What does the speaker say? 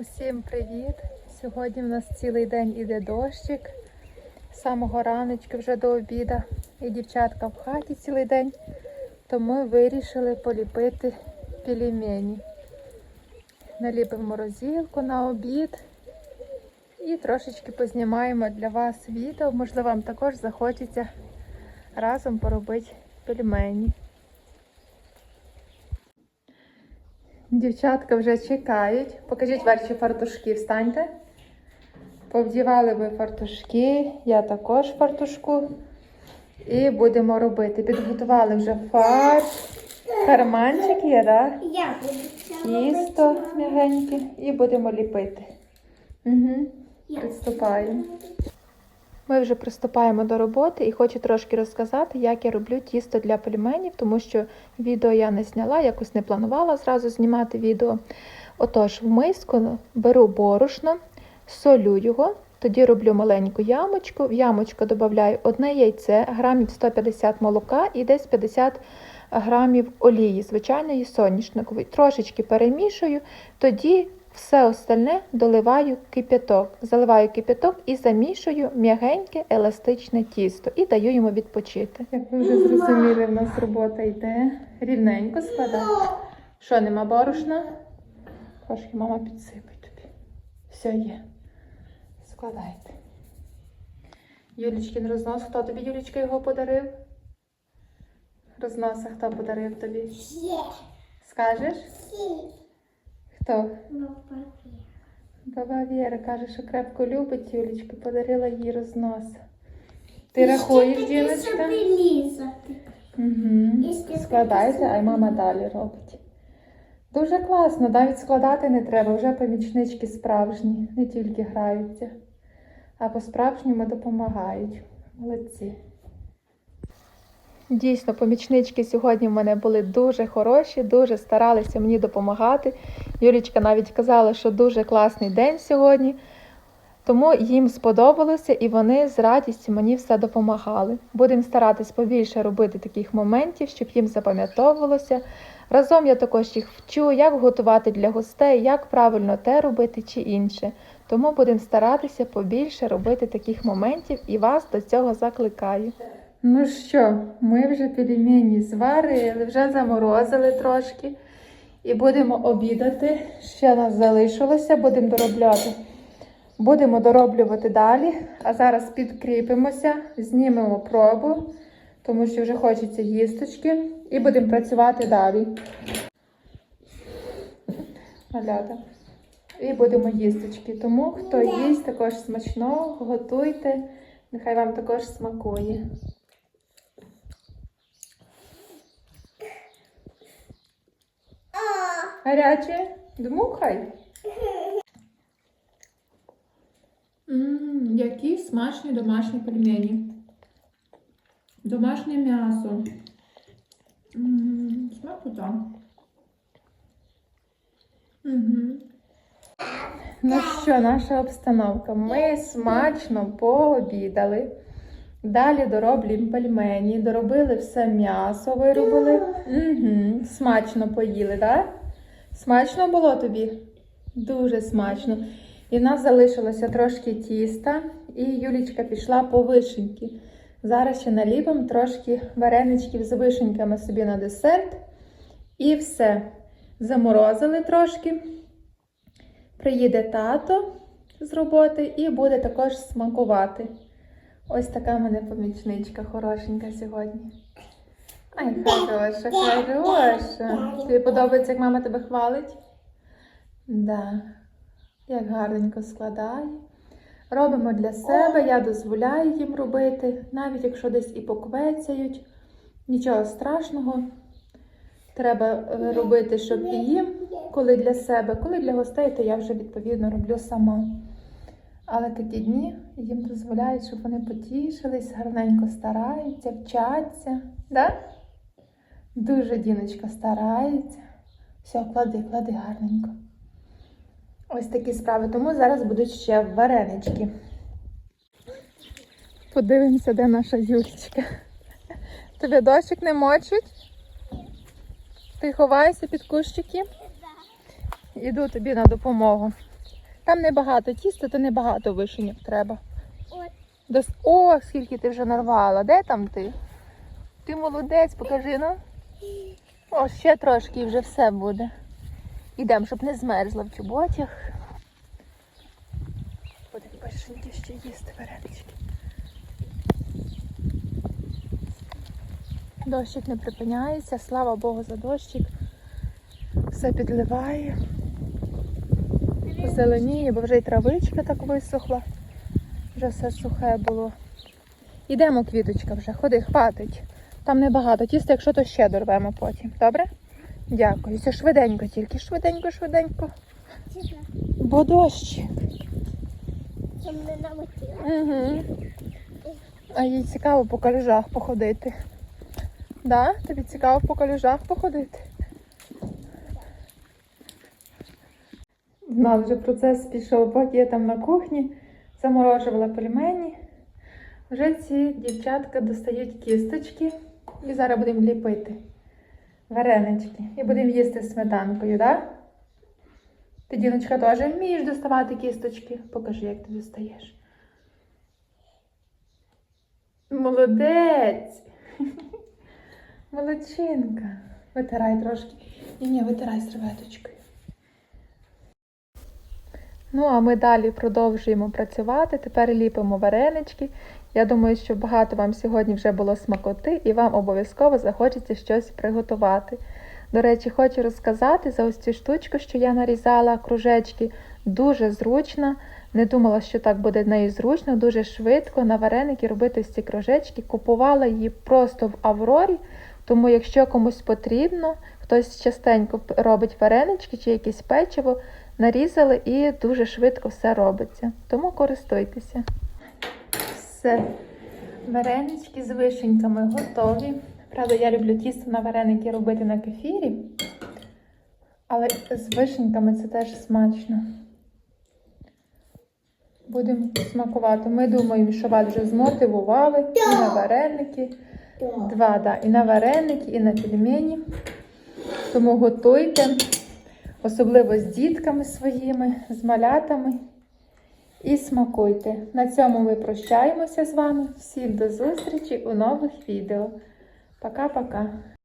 Усім привіт! Сьогодні в нас цілий день іде дощик. З самого раночки вже до обіда. І дівчатка в хаті цілий день. То ми вирішили поліпити пельмені. Наліпимо морозилку на обід. І трошечки познімаємо для вас відео. Можливо, вам також захочеться разом поробити пельмені. Дівчатка вже чекають. Покажіть ваші фартушки, встаньте. Повдівали ви фартушки, я також фартушку. І будемо робити. Підготували вже фарш. Карманчик є, так? Я буду Тісто м'ягеньке. І будемо ліпити. Угу. Я. Ми вже приступаємо до роботи і хочу трошки розказати, як я роблю тісто для пельменів, тому що відео я не зняла, якось не планувала зразу знімати відео. Отож, в миску беру борошно, солю його, тоді роблю маленьку ямочку. В ямочку додаю одне яйце, грамів 150 молока і десь 50 грамів олії, звичайної соняшникової. Трошечки перемішую, тоді все остальне доливаю кип'яток. Заливаю кип'яток і замішую м'ягеньке еластичне тісто і даю йому відпочити. Як ви вже зрозуміли, в нас робота йде рівненько складати. Що, нема борошна? Трошки мама підсипить тобі. Все є. Складайте. Юлічкин рознос. Хто тобі, Юлічка, його подарив? Розноса хто подарив тобі? Є. Скажеш? Сі. Хто? Баба. Баба Віра каже, що крепко любить Юлічка, подарила їй рознос. Ти рахуєш, лізати. Угу. Складайте, а й мама далі робить. Дуже класно, навіть складати не треба, вже помічнички справжні, не тільки граються, а по-справжньому допомагають. Молодці. Дійсно, помічнички сьогодні в мене були дуже хороші, дуже старалися мені допомагати. Юлічка навіть казала, що дуже класний день сьогодні. Тому їм сподобалося і вони з радістю мені все допомагали. Будемо старатись побільше робити таких моментів, щоб їм запам'ятовувалося. Разом я також їх вчу, як готувати для гостей, як правильно те робити чи інше. Тому будемо старатися побільше робити таких моментів і вас до цього закликаю. Ну що, ми вже пельмені зварили, вже заморозили трошки. І будемо обідати. Ще нас залишилося, будемо доробляти. Будемо дороблювати далі. А зараз підкріпимося, знімемо пробу, тому що вже хочеться їсточки. І будемо працювати далі. Малята. І будемо їсточки. Тому хто їсть також смачно, готуйте. Нехай вам також смакує. Гаряче? Дмухай. Ммм, які смачні домашні пельмені. Домашнє м'ясо. Ммм, смакота. Угу. Ну що, наша обстановка. Ми смачно пообідали. Далі дороблюємо пельмені, доробили все м'ясо, виробили. Угу. Смачно поїли, так? Смачно було тобі? Дуже смачно. І в нас залишилося трошки тіста, і Юлічка пішла по вишеньки. Зараз ще наліпимо трошки вареничків з вишеньками собі на десерт. І все. Заморозили трошки. Приїде тато з роботи і буде також смакувати. Ось така в мене помічничка хорошенька сьогодні. Ай, хороша, хороша. Тобі подобається, як мама тебе хвалить? Да. Як гарненько складає. Робимо для себе, я дозволяю їм робити, навіть якщо десь і поквецяють. Нічого страшного. Треба е, робити, щоб і їм, коли для себе, коли для гостей, то я вже відповідно роблю сама. Але такі дні їм дозволяють, щоб вони потішились, гарненько стараються, вчаться. Да? Дуже діночка старається. Все, клади, клади гарненько. Ось такі справи. Тому зараз будуть ще варенички. Подивимося, де наша Юлічка. Тебе дощик не мочить? Ти ховаєшся під кущики? Іду тобі на допомогу. Там небагато тіста, то небагато вишеньок треба. О, скільки ти вже нарвала. Де там ти? Ти молодець, покажи ну. О, ще трошки і вже все буде. Ідемо, щоб не змерзла в чоботях. Будемо першеньки ще їсти варенички. Дощик не припиняється, слава Богу за дощик. Все підливає. Зеленіє, бо вже й травичка так висохла. Вже все сухе було. Ідемо, квіточка, вже, ходи, хватить. Там небагато. Тісто, якщо то ще дорвемо потім. Добре? Дякую. Все швиденько, тільки швиденько, швиденько. Бо дощ. це. Угу. А їй цікаво по калюжах походити. Да? Тобі цікаво по калюжах походити? У нас вже процес пішов, поки я там на кухні заморожувала пельмені. Вже ці дівчатка достають кісточки і зараз будемо ліпити варенички. І будемо їсти сметанкою, так? Ти, Діночка, теж вмієш доставати кісточки? Покажи, як ти достаєш. Молодець! Молодчинка. Витирай трошки. Ні, ні, витирай серветочкою. Ну, а ми далі продовжуємо працювати. Тепер ліпимо варенички. Я думаю, що багато вам сьогодні вже було смакоти, і вам обов'язково захочеться щось приготувати. До речі, хочу розказати за ось цю штучку, що я нарізала кружечки. Дуже зручна. Не думала, що так буде нею зручно, дуже швидко на вареники робити ось ці кружечки. Купувала її просто в Аврорі. Тому, якщо комусь потрібно, хтось частенько робить варенички чи якесь печиво, нарізали і дуже швидко все робиться. Тому користуйтеся. Все. Варенички з вишеньками готові. Правда, я люблю тісто на вареники робити на кефірі, але з вишеньками це теж смачно. Будемо смакувати. Ми думаємо, що вас вже змотивували і на вареники. Два, да, і на вареники, і на пельмені. Тому готуйте, особливо з дітками своїми, з малятами. І смакуйте. На цьому ми прощаємося з вами. Всім до зустрічі у нових відео. Пока-пока.